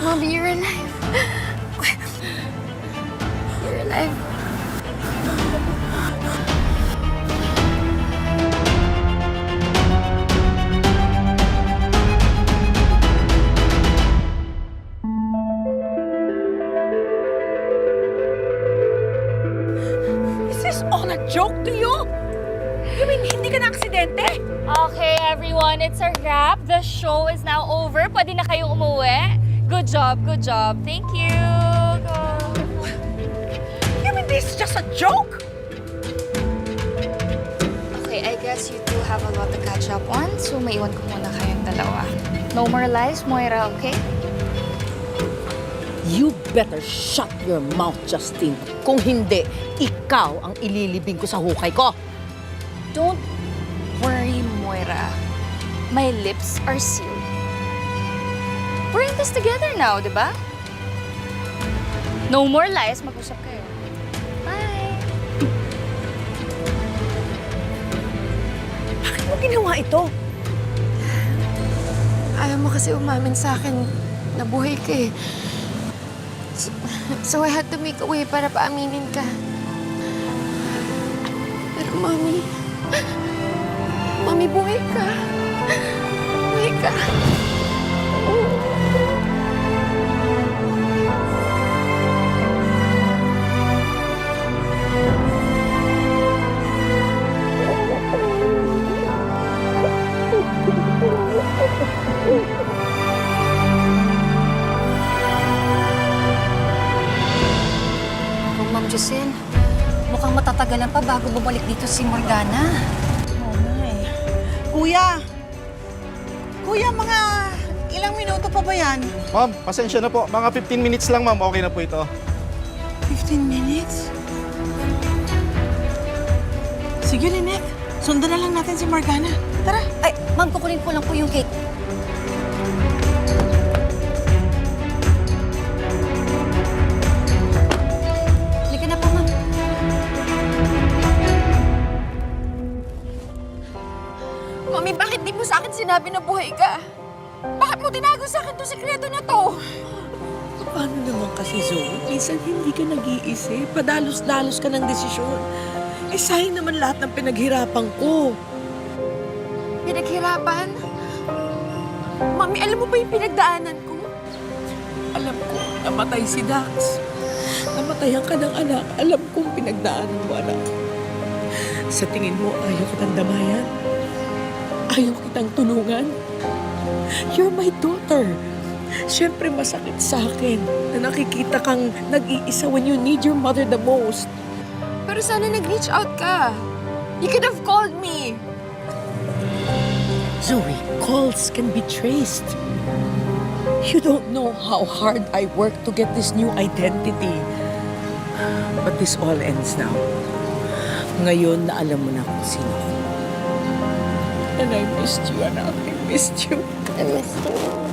Mommy, you're alive. You're alive. Is this all a joke to you? You mean hindi ka na aksidente? Okay, everyone, it's a wrap. The show is now over. Pwede na kayong umuwi. Good job, good job. Thank you. Go. You mean this is just a joke? Okay, I guess you two have a lot to catch up on, so maiwan ko muna kayong dalawa. No more lies, Moira, okay? You better shut your mouth, Justin. Kung hindi, ikaw ang ililibing ko sa hukay ko. Don't worry, Moira. My lips are sealed. We're in this together now, di ba? No more lies, mag-usap kayo. Bye! Bakit mo ginawa ito? Ayaw mo kasi umamin sa akin na buhay ka eh. So, so I had to make a way para paaminin ka. Pero Mami, Mami, buhay ka. Jocelyn, mukhang matatagalan pa bago bumalik dito si Morgana. Oo nga eh. Kuya! Kuya, mga ilang minuto pa ba yan? Ma'am, pasensya na po. Mga 15 minutes lang, ma'am. Okay na po ito. 15 minutes? Sige, Lynette. Sundan na lang natin si Morgana. Tara. Ay, ma'am, kukunin ko lang po yung cake. Sinabi na buhay ka? Bakit mo tinago sa akin itong sekreto na to? Paano naman kasi, Zoe? Minsan hindi ka nag-iisip. Padalos-dalos ka ng desisyon. Eh, sayang naman lahat ng pinaghirapan ko. Pinaghirapan? Mami, alam mo ba yung pinagdaanan ko? Alam ko, namatay si Dax. Namatayan ka ng anak. Alam kong pinagdaanan mo, anak. Sa tingin mo, ayaw kitang damayan? Ayaw kitang tulungan? You're my daughter. Siyempre, masakit sa akin na nakikita kang nag-iisa when you need your mother the most. Pero sana nag-reach out ka. You could have called me. Zoe, calls can be traced. You don't know how hard I worked to get this new identity. But this all ends now. Ngayon na alam mo na kung sino ako. And I missed you, anak. I missed you. I missed you.